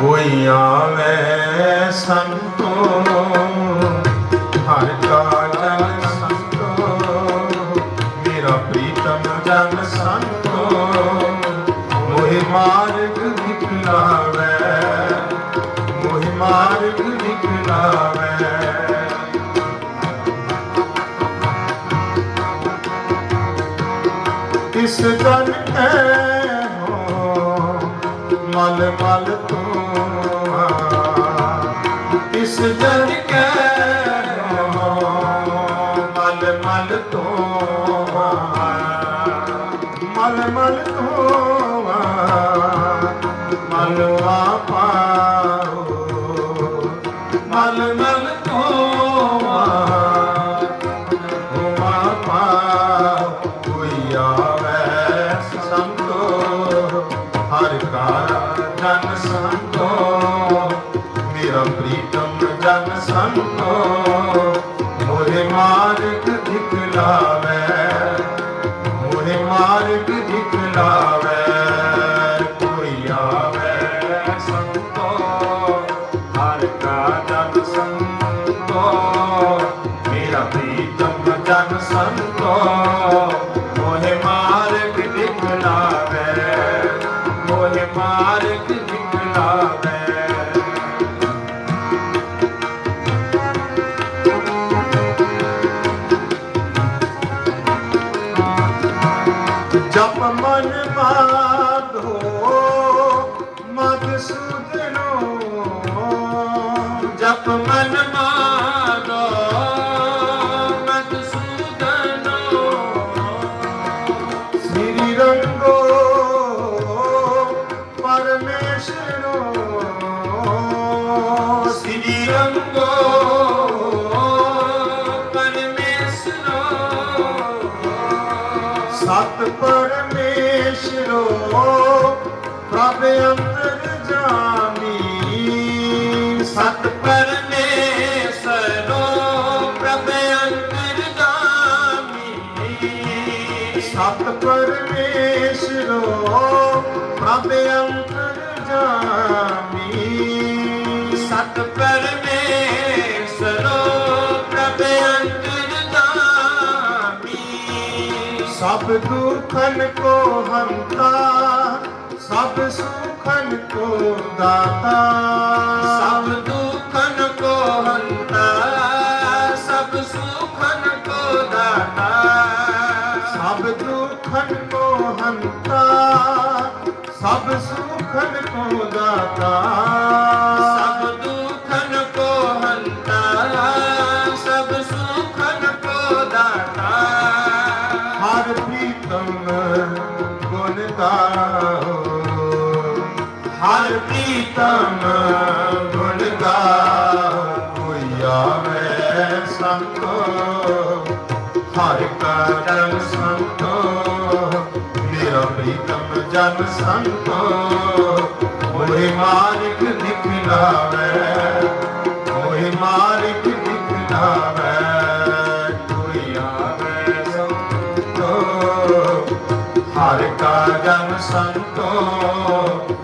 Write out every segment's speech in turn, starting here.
ਕੋਈ ਆਵੇ ਸੰਤੋ। ਹਰ ਕਾ ਜਨ ਸੰਤੋ। ਮੇਰਾ ਪ੍ਰੀਤਮ ਜਨ ਸੰਤੋ। ਮੋਹਿ ਮਾਰਗ ਦਿਖਲਾਵੇ ਮੋਹਿ ਮਾਰਗ ਦਿਖਲਾਵੇ ਤਿਸ ਜਨ ਐ ਹੋ। ਮਲ ਮਲ ਮਲ ਮਲ ਜਪ ਮਨ ਮਾਧੋ ਮਦ ਸੁਧਨੋ ਜਪ ਮਨ ਮਾਧੋ ਮਦ ਸੁਧਨੋ ਸ੍ਰੀ ਰੰਗੋ, ਪਰਮੇਸ਼ਰੋ। ਸ੍ਰੀ ਰੰਗੋ। ਪਰਮੇਸ਼ਰੋ, ਪ੍ਰਭ ਅੰਤਰ ਜਾਮੀ ਸਤ ਪਰਮੇਸ਼ਰੋ, ਪ੍ਰਭ ਅੰਤਰ ਜਾਮੀ ਸਤ ਪਰਮੇਸ਼ਰੋ, ਪ੍ਰਭ ਅੰਤਰ ਜਾਮੀ ਸਤ ਪਰਮੇਸ਼ਰੋ ਸਭ ਦੁਖਨ ਕੋ ਹੰਤਾ ਸਭ ਸੁਖਨ ਕੋ ਦਾਤਾ। ਸਭ ਦੁਖਨ ਕੋ ਹੰਤਾ ਸਭ ਸੁਖਨ ਕੋ ਦਾਤਾ। ਸਭ ਦੁਖਨ ਕੋ ਹੰਤਾ ਸਭ ਸੁਖਨ ਕੋ ਦਾਤਾ। ਸੰਤੋ, ਹਰ ਕਾ ਜਨ ਸੰਤੋ, ਮੇਰਾ ਪ੍ਰੀਤਮ ਜਨ ਸੰਤੋ ਮੋਹਿ ਮਾਰਿਕ ਦਿਖਲਾਵੇ ਮੋਹਿ ਮਾਰਿਕ ਦਿਖਲਾਵੇ ਕੋਈ ਆਵੇ ਸੰਤੋ, ਹਰ ਕਾ ਜਨ ਸੰਤੋ,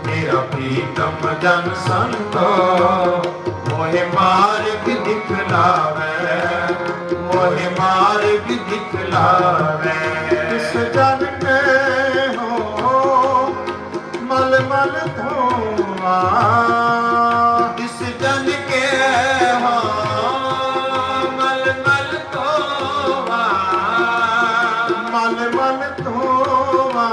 ਮੇਰਾ ਪ੍ਰੀਤਮ ਜਨ ਸੰਤੋ ਮੋਹਿ ਮਾਰਗ ਦਿਖਲਾਵੇ ਮੋਹਿ ਮਾਰਗ ਦਿਖਲਾਵੇ ਇਸ ਜਨ ਕੇ ਹੋ ਮਲ ਮਲ ਧੋਵਾ ਇਸ ਜਨ ਕੇ ਹੋ ਮਲ ਮਲ ਧੋਵਾ ਮਲ ਮਲ ਧੋਵਾ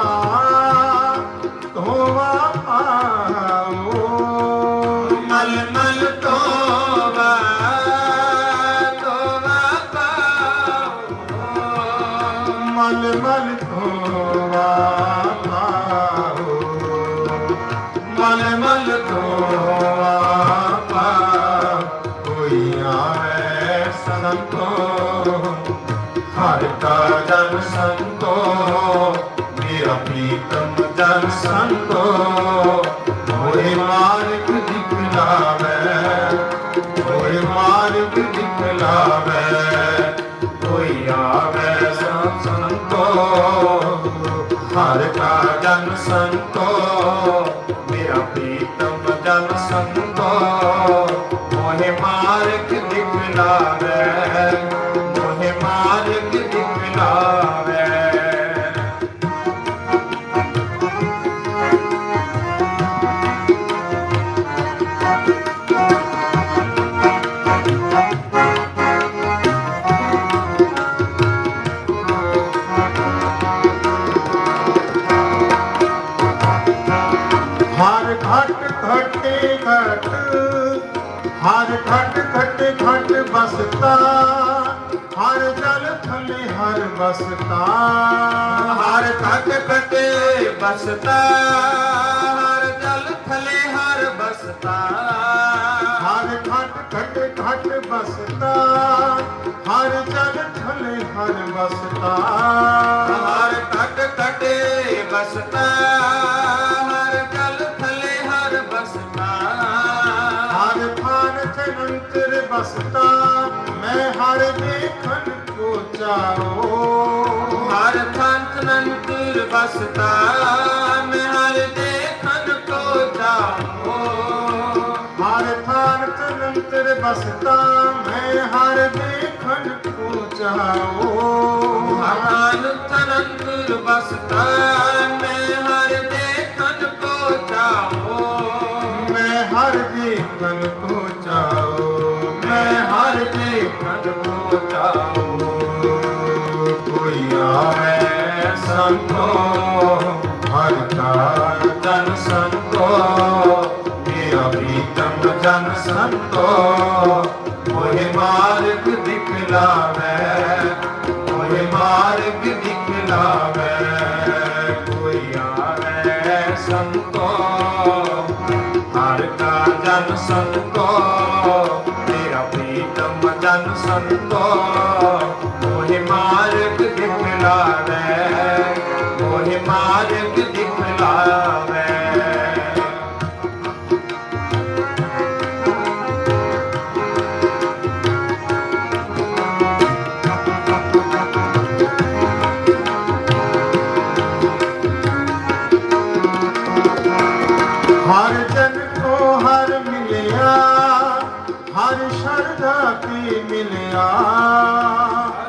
ਸੰਤੋ ਹਰਿ ਕਾ ਜਨ ਸੰਤੋ, ਮੇਰਾ ਪ੍ਰੀਤਮ ਜਨ ਸੰਤੋ ਹੋਏ ਮਾਰਗ ਦਿਖਲਾਵੇ ਹੋਏ ਮਾਰਗ ਦਿਖਲਾਵੇ ਕੋਈ ਆਵੇ ਸਭ ਸੰਤੋ ਹਰਿ ਕਾ ਜਨ ਸੰਤੋ, ਮੇਰਾ ਪ੍ਰੀਤਮ ਜਨ ਸੰਤੋ ਹਰ ਘਟ ਘਟੇ ਘਟ। ਹਰ ਘਟ ਘਟੇ ਘਟ ਬਸਤਾ ਹਰ ਜਲ ਥਲੇ ਹਰ ਬਸਤਾ ਹਰ ਘਟ ਘਟੇ ਬਸਤਾ ਹਰ ਜਲ ਥਲੇ ਹਰ ਬਸਤਾ ਹਰ ਘਟ ਘਟੇ ਘਟ ਬਸਤਾ ਹਰ ਜਲ ਥਲੇ ਹਰ ਬਸਤਾ ਹਰ ਘਟ ਘਟੇ ਬਸਤਾ ਬਸਤਾ ਮੈਂ ਹਰ ਦੇਖਣ ਕੋ ਚਾਓ ਹਰ ਥਾਨ ਚਨੰਤਰ ਬਸਤਾ ਮੈਂ ਹਰ ਦੇਖਣ ਕੋ ਚਾਓ ਹਰ ਥਾਨ ਚਨੰਤਰ ਬਸਤਾ ਮੈਂ ਹਰ ਦੇਖਣ ਕੋ ਚਾਓ ਹਰ ਤਨੰਤਰ ਬਸਤਾ ਮੈਂ ਹਰ ਦੇਖਣ ਕੋ ਚਾਓ ਮੈਂ ਹਰ ਦੇਖਣ ਜਨ ਸੰਤੋ ਮੇਰਾ ਪ੍ਰੀਤਮ ਜਨ ਸੰਤੋ ਮੋਹਿ ਮਾਰਗ ਦਿਖਲਾਵੇ ਮੋਹਿ ਮਾਰਗ ਦਿਖਲਾਵੇ ਕੋਈ ਆਵੇ ਸੰਤੋ ਹਰ ਕਾ ਜਨ ਸੰਤੋ ਮੇਰਾ ਸੰਤੋ ਮੋਹਿ ਮਾਰਗ ਦਿਖਲਾਵੇ ਮੋਹਿ ਮਾਰਗ ਦਿਖਲਾਵੇ। ਹਰ ਜਨ ਕੋ ਹਰ ਮਿਲਿਆ ਹਰ ਸ਼ਰਧਾ ਕੀ ਮਿਲਿਆ?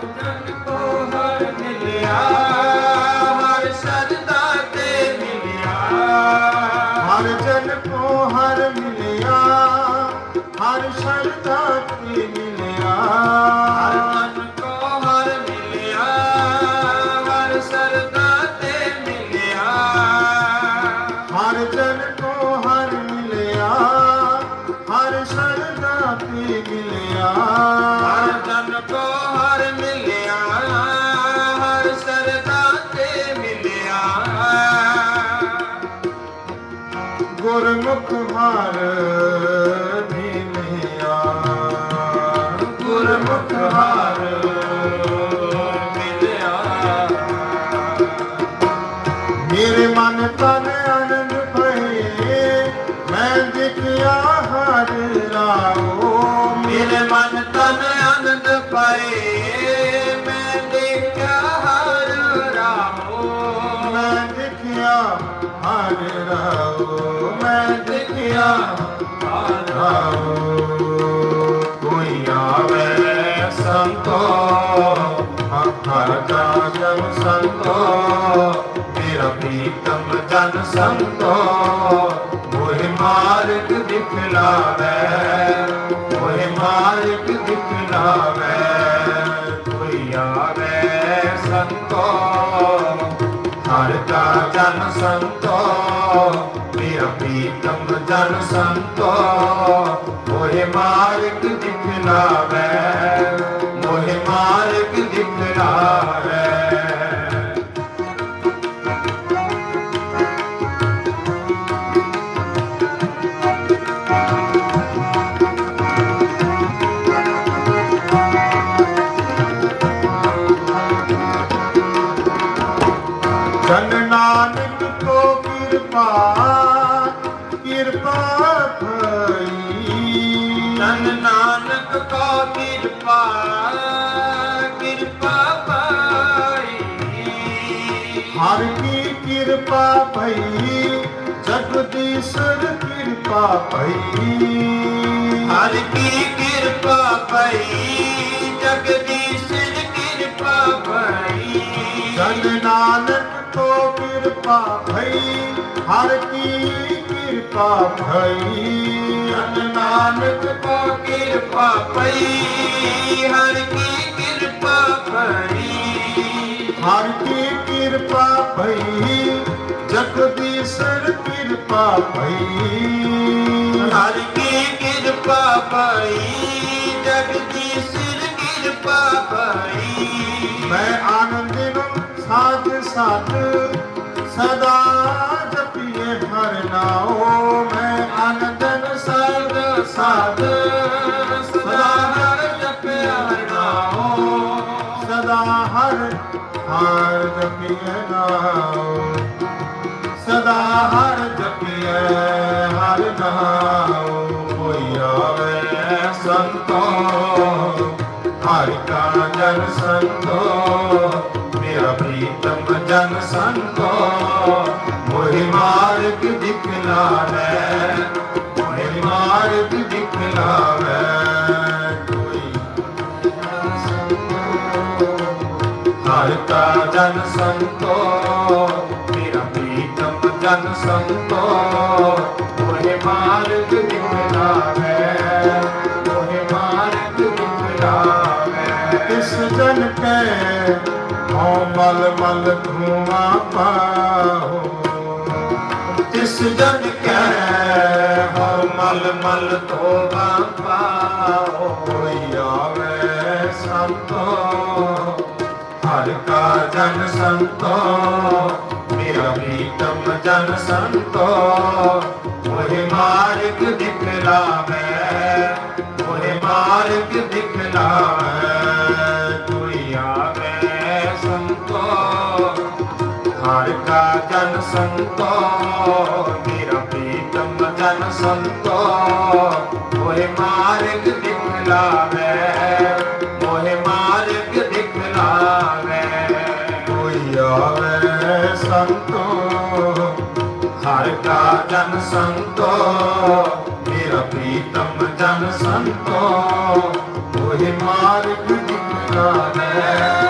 ਜਨ ਕੋ ਹਰ ਮਿਲਿਆ। Hare ਜਨ ਸੰਤੋ ਮੇਰਾ ਪ੍ਰੀਤਮ ਜਨ ਸੰਤੋ ਮੋਹਿ ਮਾਰਗ ਦਿਖਲਾਵੇ ਮੋਹਿ ਮਾਰਗ ਦਿਖਲਾਵੇ ਕੋਈ ਆਵੇ ਸੰਤੋ, ਹਰ ਦਾ ਜਨ ਸੰਤੋ ਮੇਰਾ ਪ੍ਰੀਤਮ ਜਨ ਸੰਤੋ ਮੋਹਿ ਮਾਰਗ ਦਿਖਲਾਵੇ ਮੋਹਿ ਮਾਰਗ ਦਿਖਲਾਵੇ ਕਿਰਪਾ ਕਿਰਪਾ ਭਈ। ਨਾਨਕ ਕਾ ਕਿਰਪਾ ਕਿਰਪਾ ਭਈ। ਹਰ ਕੀ ਕਿਰਪਾ ਭਈ ਜਗਦੀਸ਼ਰ ਕਿਰਪਾ ਭਈ। ਹਰ ਕੀ ਕਿਰਪਾ ਭਈ ਜਗਦੀ ਹਰ ਕੀ ਕਿਰਪਾ ਭਈ। ਜਨ ਨਾਨਕ ਤੋਂ ਕਿਰਪਾ ਭਈ ਹਰ ਕੀ ਕਿਰਪਾ ਭਈ। ਹਰ ਕੀ ਕਿਰਪਾ ਭਈ ਜਗਦੀਸ਼ਰ ਕਿਰਪਾ ਭਈ। ਹਰ ਕੀ ਕਿਰਪਾ ਭਈ ਜਗਦੀਸ਼ਰ ਕਿਰਪਾ ਭਈ। ਮੈਂ ਆਨੰਦਿਨ ਸਾਧ ਸਾਧ ਸਦਾ ਹਰ ਜਪੀਏ ਨਾਉ, ਸਦਾ ਹਰ ਜਪੀਏ ਹਰ ਨਾਉ, ਕੋਈ ਆਵੇ ਸੰਤੋ, ਹਰਿ ਕਾ ਜਨ ਸੰਤੋ, ਮੇਰਾ ਪ੍ਰੀਤਮ ਜਨ ਸੰਤੋ, ਮੋਹਿ ਮਾਰਗ ਦਿਖਲਾਵੇ ਮੋਹਿ ਮਾਰਗ ਦਿਖਲਾਵੇ ਹਰਿ ਜਨ ਸੰਤੋ, ਮੇਰਾ ਪ੍ਰੀਤਮ ਜਨ ਸੰਤੋ। ਮੋਹਿ ਮਾਰਗ ਦਿਖਲਾਵੇ ਮੋਹਿ ਮਾਰਗ ਦਿਖਲਾਵੇ ਕਿਸ ਜਨ ਕੈ, ਹਉ ਮਲ ਮਲ ਧੂਆ ਪਾਹੋ ਤਿਸ ਜਨ ਕੈ, ਹਉ ਮਲ ਮਲ ਧੋਵਾ ਪਾਹੋ ਜਨ ਸੰਤੋ, ਮੇਰਾ ਪ੍ਰੀਤਮ ਜਨ ਸੰਤੋ। ਮੋਹਿ ਮਾਰਗ ਦਿਖਲਾਵੇ ਮੋਹਿ ਮਾਰਗ ਦਿਖਲਾਵੇ ਕੋਈ ਆਵੇ ਸੰਤੋ। ਹਰ ਕਾ ਜਨ ਸੰਤੋ, ਮੇਰਾ ਪ੍ਰੀਤਮ ਜਨ ਸੰਤੋ। ਮੋਹਿ ਮਾਰਗ ਦਿਖਲਾਵੇ ਸੰਤੋ ਮੇਰਾ ਪ੍ਰੀਤਮ ਜਨ ਸੰਤੋ ਮੋਹਿ ਮਾਰਗ ਦਿਖਲਾਵੇ ਮੋਹਿ